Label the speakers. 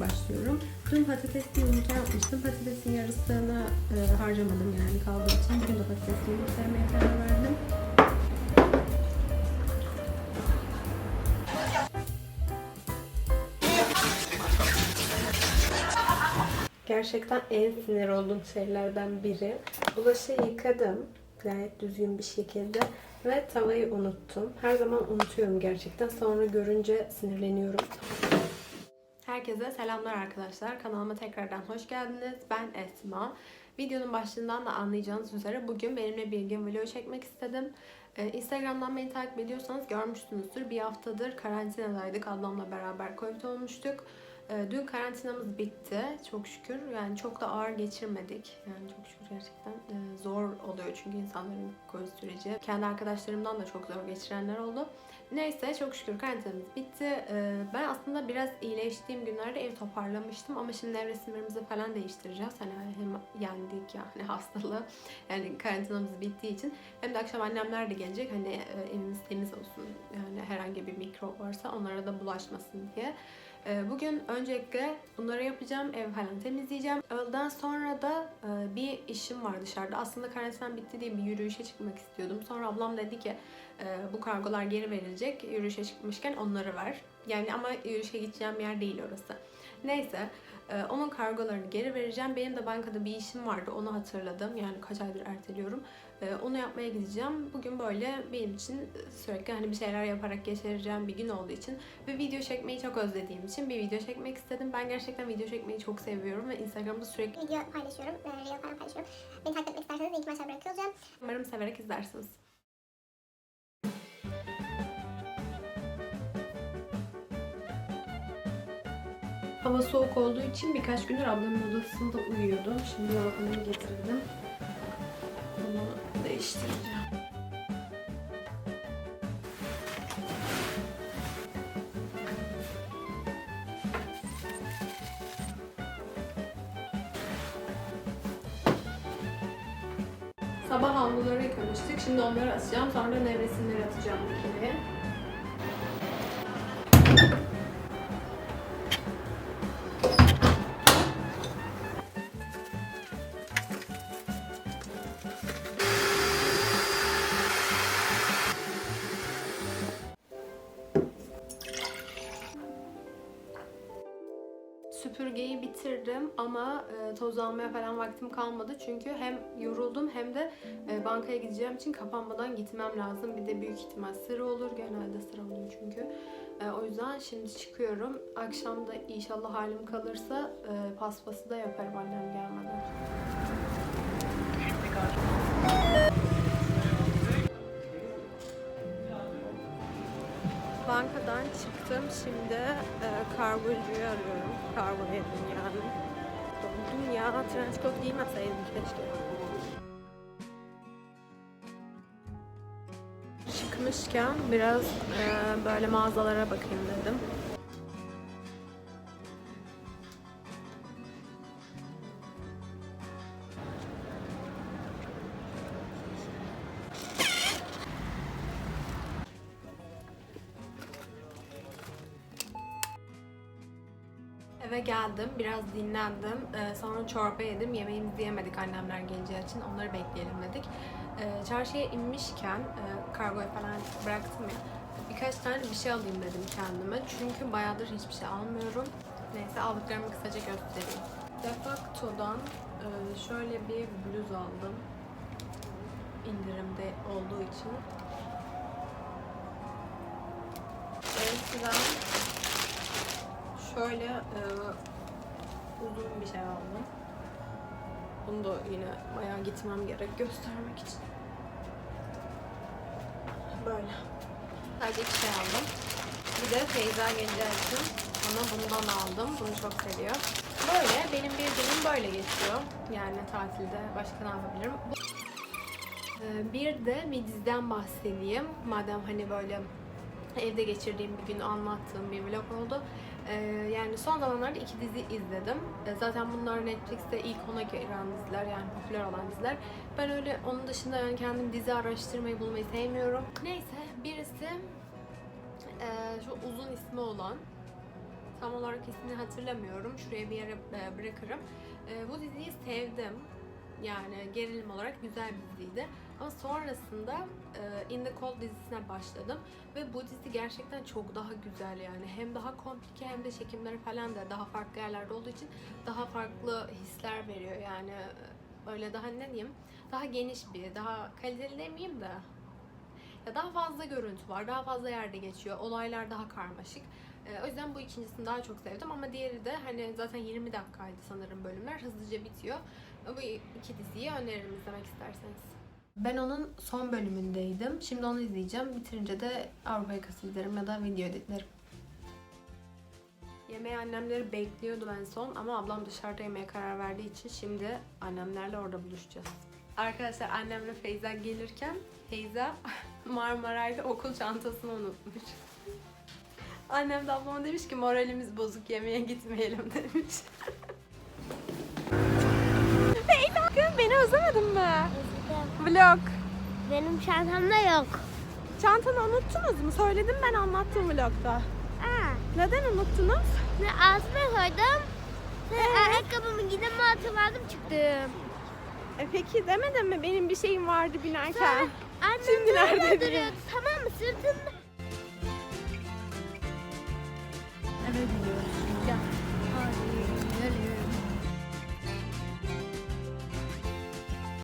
Speaker 1: başlıyorum. Dün patatesli yumurta yapmıştım. Patatesin yarısını e, harcamadım yani kaldığı için. Bugün de patatesli yumurta yemeye karar verdim. Gerçekten en sinir olduğum şeylerden biri. Bulaşığı yıkadım gayet düzgün bir şekilde ve tavayı unuttum. Her zaman unutuyorum gerçekten. Sonra görünce sinirleniyorum. Herkese selamlar arkadaşlar. Kanalıma tekrardan hoş geldiniz. Ben Esma. Videonun başlığından da anlayacağınız üzere bugün benimle bir gün vlog çekmek istedim. Ee, Instagram'dan beni takip ediyorsanız görmüşsünüzdür. Bir haftadır karantinadaydık. Ablamla beraber Covid olmuştuk. Ee, Dün karantinamız bitti çok şükür. Yani çok da ağır geçirmedik. Yani çok şükür gerçekten e, zor oluyor çünkü insanların Covid süreci. Kendi arkadaşlarımdan da çok zor geçirenler oldu. Neyse çok şükür karantinamız bitti. Ee, Ben aslında biraz iyileştiğim günlerde ev toparlamıştım ama şimdi ev resimlerimizi falan değiştireceğiz. Hani hem yendik yani hastalığı. Yani karantinamız bittiği için. Hem de akşam annemler de gelecek. Hani e, evimiz temiz olsun. Yani herhangi bir mikrop varsa onlara da bulaşmasın diye. Ee, Bugün öncelikle bunları yapacağım. Ev falan temizleyeceğim. Öğleden sonra da e, bir işim var dışarıda. Aslında karantinam bitti diye bir yürüyüşe çıkmak istiyordum. Sonra ablam dedi ki e, bu kargolar geri verilecek. Yürüyüşe çıkmışken onları ver. Yani ama yürüyüşe gideceğim yer değil orası. Neyse. E, Onun kargolarını geri vereceğim. Benim de bankada bir işim vardı. Onu hatırladım. Yani kaç aydır erteliyorum. E, Onu yapmaya gideceğim. Bugün böyle benim için sürekli hani bir şeyler yaparak geçireceğim bir gün olduğu için ve video çekmeyi çok özlediğim için bir video çekmek istedim. Ben gerçekten video çekmeyi çok seviyorum ve Instagram'da sürekli
Speaker 2: video paylaşıyorum, e, reel falan paylaşıyorum. Beni takip etmek isterseniz linki aşağı bırakıyor olacağım.
Speaker 1: umarım severek izlersiniz. Hava soğuk olduğu için birkaç gündür ablamın odasında uyuyordum. Şimdi yorganımı getirdim. Bunu değiştireceğim. Sabah havluları yıkamıştık. Şimdi onları asacağım. Sonra nevresimleri atacağım makineye. Ama e, toz almaya falan vaktim kalmadı. Çünkü hem yoruldum hem de e, bankaya gideceğim için kapanmadan gitmem lazım. Bir de büyük ihtimal sıra olur. Genelde sıra oluyor çünkü. E, o yüzden şimdi çıkıyorum. Akşam da inşallah halim kalırsa paspası da yaparım annem gelmeden. Bankadan çıktım. Şimdi e, kargocuyu arıyorum. Yedim yani. Ya. Trench coat giymeseydim keşke. Çıkmışken biraz e, böyle mağazalara bakayım dedim. Eve geldim, biraz dinlendim. Ee, sonra çorba yedim. Yemeğimizi yemedik annemler geleceği için. Onları bekleyelim dedik. Ee, çarşıya inmişken e, falan bıraktım ya. Birkaç tane bir şey alayım dedim kendime. Çünkü bayağıdır hiçbir şey almıyorum. Neyse aldıklarımı kısaca göstereyim. Defacto'dan e, şöyle bir bluz aldım. indirimde olduğu için. Elsa'dan şöyle e, uzun bir şey aldım. Bunu da yine bayağı gitmem gerek göstermek için. Böyle. Sadece iki şey aldım. Bir de Feyza geleceği için ona bundan aldım. Bunu çok seviyor. Böyle benim bir günüm böyle geçiyor. Yani tatilde başka ne yapabilirim? Ee, Bir de bir diziden bahsedeyim. Madem hani böyle evde geçirdiğim bir günü anlattığım bir vlog oldu. Ee, yani son zamanlarda iki dizi izledim. Ee, zaten bunlar Netflix'te ilk ona giren diziler yani popüler olan diziler. Ben öyle onun dışında yani kendim dizi araştırmayı bulmayı sevmiyorum. Neyse birisi e, şu uzun ismi olan Tam olarak ismini hatırlamıyorum. Şuraya bir yere e, bırakırım. E, bu diziyi sevdim. Yani gerilim olarak güzel bir diziydi. Ama sonrasında e, In the Cold dizisine başladım. Ve bu dizi gerçekten çok daha güzel yani. Hem daha komplike hem de çekimleri falan da daha farklı yerlerde olduğu için daha farklı hisler veriyor. Yani e, böyle daha ne diyeyim daha geniş bir, daha kaliteli demeyeyim de ya daha fazla görüntü var, daha fazla yerde geçiyor, olaylar daha karmaşık. Ee, o yüzden bu ikincisini daha çok sevdim ama diğeri de hani zaten 20 dakikaydı sanırım bölümler, hızlıca bitiyor. Bu iki diziyi öneririm izlemek isterseniz. Ben onun son bölümündeydim. Şimdi onu izleyeceğim. Bitirince de Avrupa Yakası izlerim ya da video editlerim. Yemeği annemleri bekliyordu en son ama ablam dışarıda yemeye karar verdiği için şimdi annemlerle orada buluşacağız. Arkadaşlar annemle Feyza gelirken Feyza Marmaray'da okul çantasını unutmuş. Annem de ablama demiş ki moralimiz bozuk yemeğe gitmeyelim demiş. Feyza kız beni özlemedin mi? Vlog.
Speaker 2: Benim çantamda yok.
Speaker 1: Çantanı unuttunuz mu? Söyledim ben anlattım vlogda.
Speaker 2: Aa,
Speaker 1: Neden unuttunuz?
Speaker 2: ne altına koydum. Sonra ayakkabımı gidip hatırladım çıktım.
Speaker 1: E peki demedin mi benim bir şeyim vardı binerken?
Speaker 2: Sonra annem
Speaker 1: Şimdi nerede
Speaker 2: duruyordu tamam mı sırtımda.
Speaker 1: görebiliyoruz. Ya, hayır.